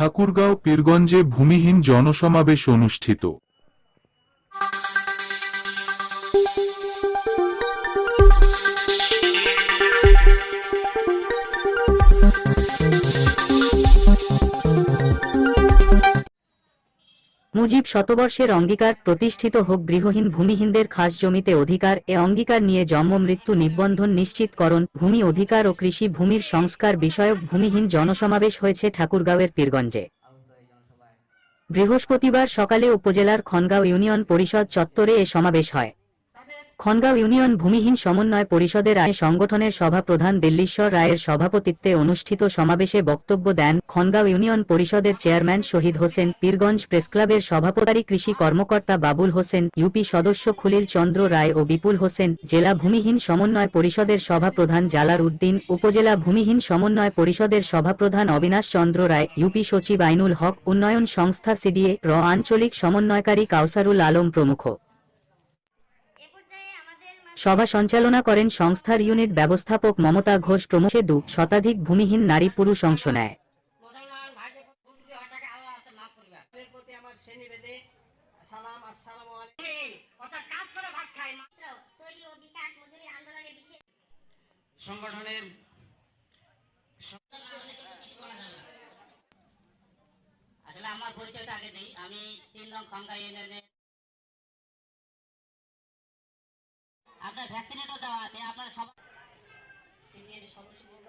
ঠাকুরগাঁও পীরগঞ্জে ভূমিহীন জনসমাবেশ অনুষ্ঠিত। মুজিব শতবর্ষের অঙ্গীকার প্রতিষ্ঠিত হোক গৃহহীন ভূমিহীনদের খাস জমিতে অধিকার, এ অঙ্গীকার নিয়ে জন্ম, মৃত্যু, নিবন্ধন নিশ্চিতকরণ ভূমি অধিকার ও কৃষি ভূমির সংস্কার বিষয়ক ভূমিহীন জনসমাবেশ হয়েছে ঠাকুরগাঁওয়ের পীরগঞ্জে। বৃহস্পতিবার সকালে উপজেলার খনগাঁও ইউনিয়ন পরিষদ চত্বরে এ সমাবেশ হয়। খনগাঁও ইউনিয়ন ভূমিহীন সমন্বয় পরিষদের আয় সংগঠনের সভাপ্রধান দিল্লীশ্বর রায়ের সভাপতিত্বে অনুষ্ঠিত সমাবেশে বক্তব্য দেন খনগাঁও ইউনিয়ন পরিষদের চেয়ারম্যান শহীদ হোসেন, পীরগঞ্জ প্রেসক্লাবের সভাপতারী কৃষি কর্মকর্তা বাবুল হোসেন, ইউপি সদস্য খুলিল চন্দ্র রায় ও বিপুল হোসেন, জেলা ভূমিহীন সমন্বয় পরিষদের সভাপ্রধান জালার উদ্দিন, উপজেলা ভূমিহীন সমন্বয় পরিষদের সভাপ্রধান অবিনাশ চন্দ্র রায়, ইউপি সচিব আইনুল হক, উন্নয়ন সংস্থা সিডিএ, র আঞ্চলিক সমন্বয়কারী কাউসারুল আলম প্রমুখ। সভা সঞ্চালনা করেন সংস্থার ইউনিট ব্যবস্থাপক মমতা ঘোষ প্রমুখ দু শতাধিক ভূমিহীন নারী পুরুষ অংশ নেয়। আমার শ্রেণি বেদে সালাম আসসালামু আলাইকুম অর্থাৎ কাজ করে ভাত খায় ছাত্র তৈরি ও বিকাশ মজুরি আন্দোলনের বিশেষ সংগঠনের আসলে আমার পরিচয়টা আগে নেই আমি তিন নং খঙ্গা ইউনিয়নের আপনার ভ্যাকসিনেটও দেওয়া আছে আপনার সব সিনিয়র সদস্যবৃন্দ